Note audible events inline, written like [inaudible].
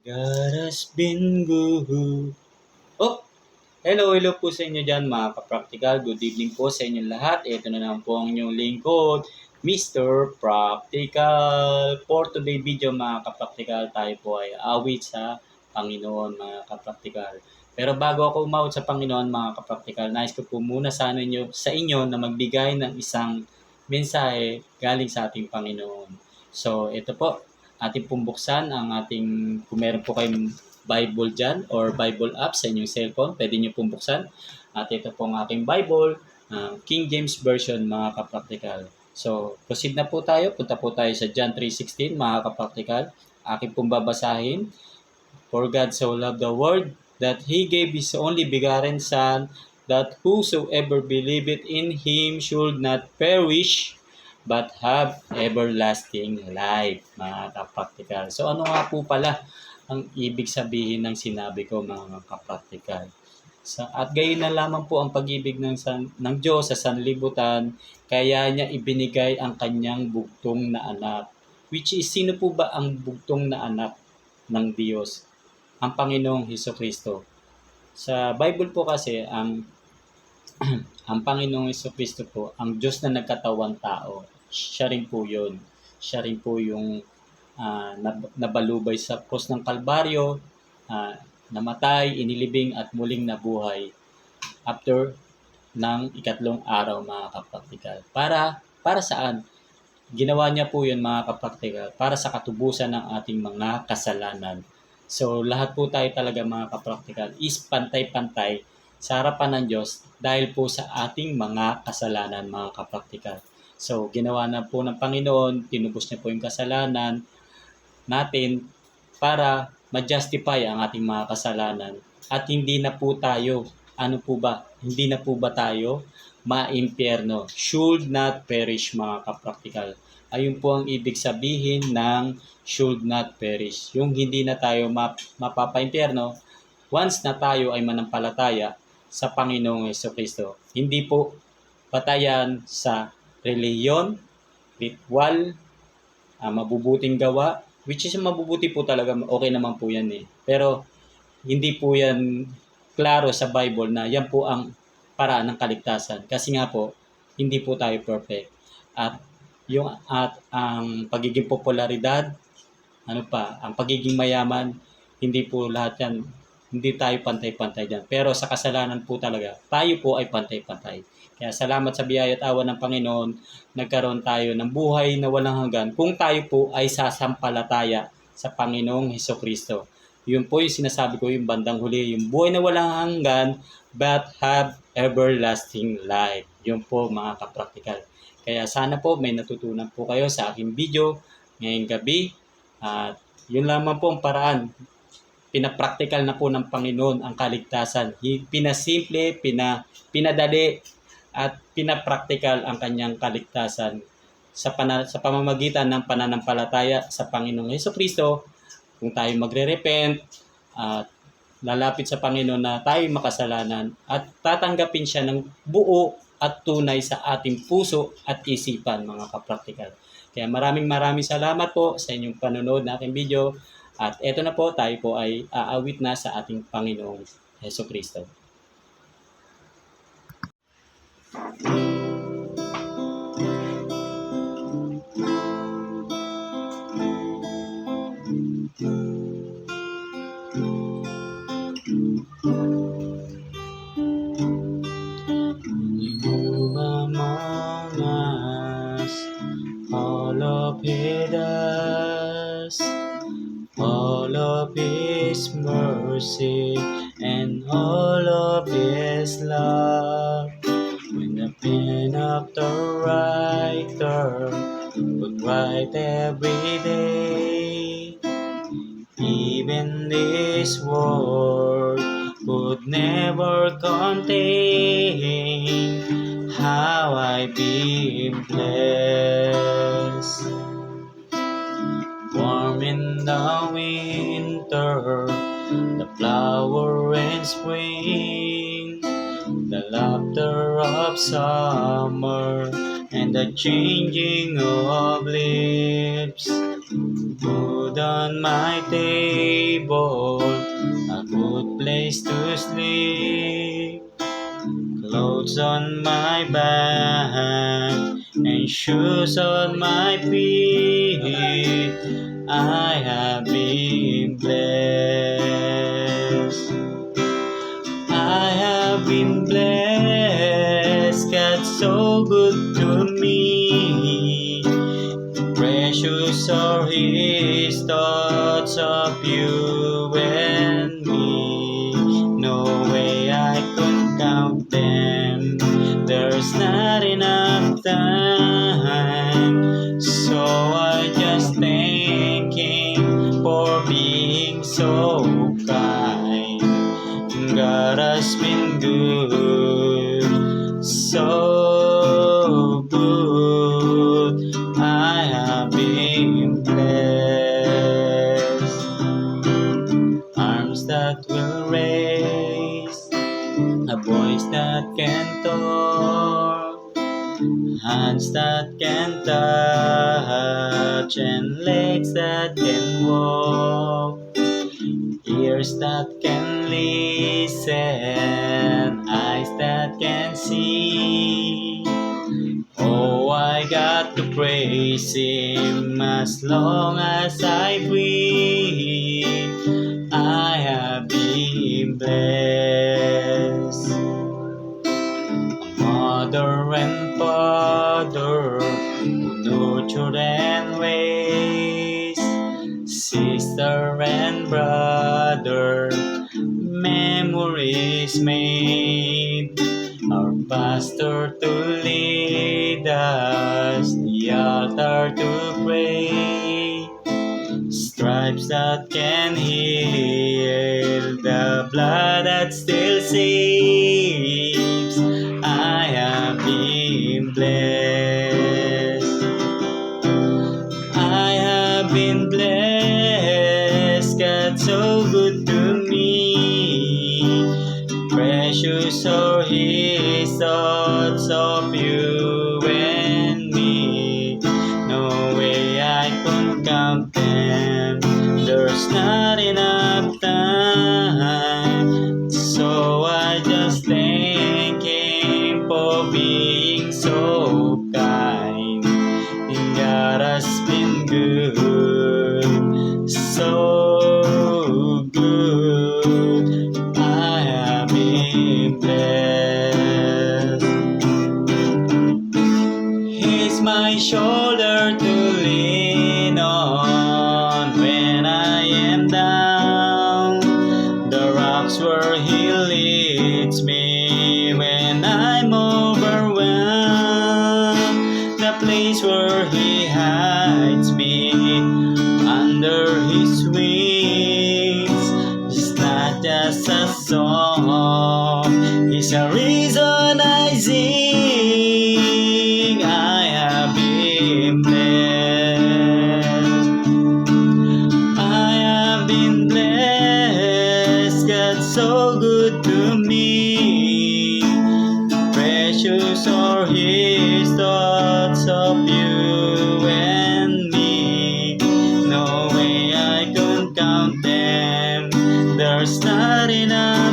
Been good. Oh, hello, hello po sa inyo dyan mga ka-practical. Good evening po sa inyo lahat. Ito na naman po ang inyong lingkod, Mr. Practical. For today video mga ka-practical, tayo po ay awit sa Panginoon mga ka-practical. Pero bago ako umawit sa Panginoon mga ka-practical, nais ko po muna sa inyo, sa inyo na magbigay ng isang mensahe galing sa ating Panginoon. So, ito po, ating pong buksan ang ating, kung meron po kayong Bible dyan or Bible app sa inyong cellphone, pwede nyo pong buksan. At ito po ang aking Bible, uh, King James Version mga kapraktikal. So, proceed na po tayo. Punta po tayo sa John 3.16 mga kapraktikal. Aking pong babasahin. For God so loved the world that He gave His only begotten Son, that whosoever believeth in Him should not perish, but have everlasting life, mga kapraktikal. So ano nga po pala ang ibig sabihin ng sinabi ko, mga kapraktikal? Sa, at gayon na lamang po ang pag-ibig ng, san, ng Diyos sa sanlibutan, kaya niya ibinigay ang kanyang bugtong na anak. Which is, sino po ba ang bugtong na anak ng Diyos? Ang Panginoong Heso Kristo. Sa Bible po kasi, ang [clears throat] ang Panginoong Kristo po, ang Diyos na nagkatawang tao, siya rin po yun. Siya rin po yung uh, nabalubay sa cross ng Kalbaryo, uh, namatay, inilibing at muling nabuhay after ng ikatlong araw mga kapraktikal. Para, para saan? Ginawa niya po yun mga kapraktikal para sa katubusan ng ating mga kasalanan. So lahat po tayo talaga mga kapraktikal is pantay-pantay sa harapan ng Diyos dahil po sa ating mga kasalanan mga kapraktikal. So, ginawa na po ng Panginoon, tinubos niya po yung kasalanan natin para ma-justify ang ating mga kasalanan at hindi na po tayo, ano po ba, hindi na po ba tayo ma-impyerno. Should not perish mga kapraktikal. Ayun po ang ibig sabihin ng should not perish. Yung hindi na tayo map- mapapa-impyerno, once na tayo ay manampalataya sa Panginoong Kristo. Hindi po patayan sa reliyon, ritual, uh, mabubuting gawa, which is mabubuti po talaga, okay naman po yan eh. Pero hindi po yan klaro sa Bible na yan po ang paraan ng kaligtasan. Kasi nga po, hindi po tayo perfect. At yung at ang pagiging popularidad, ano pa, ang pagiging mayaman, hindi po lahat yan, hindi tayo pantay-pantay dyan. Pero sa kasalanan po talaga, tayo po ay pantay-pantay. Kaya salamat sa biyaya at awa ng Panginoon, nagkaroon tayo ng buhay na walang hanggan kung tayo po ay sasampalataya sa Panginoong Heso Kristo. Yun po yung sinasabi ko yung bandang huli, yung buhay na walang hanggan but have everlasting life. Yun po mga kapraktikal. Kaya sana po may natutunan po kayo sa aking video ngayong gabi. At yun lamang po ang paraan pinapraktikal na po ng Panginoon ang kaligtasan. Pinasimple, pina, pinadali at pinapraktikal ang kanyang kaligtasan sa, pana- sa pamamagitan ng pananampalataya sa Panginoong Yeso Kristo. Kung tayo magre-repent at lalapit sa Panginoon na tayo makasalanan at tatanggapin siya ng buo at tunay sa ating puso at isipan mga kapraktikal. Kaya maraming maraming salamat po sa inyong panonood na aking video at eto na po tayo po ay aawit na sa ating Panginoong Yeso Kristo. all all of his mercy and all of his love when the pen of the writer would write every day even this word would never contain how I've been blessed. The winter, the flower in spring, the laughter of summer, and the changing of leaves. Good on my table, a good place to sleep. Clothes on my back and shoes on my feet. I have been blessed. I have been blessed. God's so good to me. Precious are His thoughts of you and being so kind. God has been good, so good. I have been blessed. Arms that will raise, a voice that can talk, hands that can touch, and legs that can walk. Ears that can listen, eyes that can see. Oh, I got to praise Him as long as I breathe. I have been blessed. Mother and father who nurtured and raised, sister and brother, memories made. Our pastor to lead us, the altar to pray. Stripes that can heal, the blood that still saves. I have been blessed. I have been blessed. God so good so he thought of you. My shoulder to lean on when I am down. The rocks where He leads me when I'm overwhelmed. The place where He hides me under His wings. It's not just a song, it's a reason I sing. are starting enough.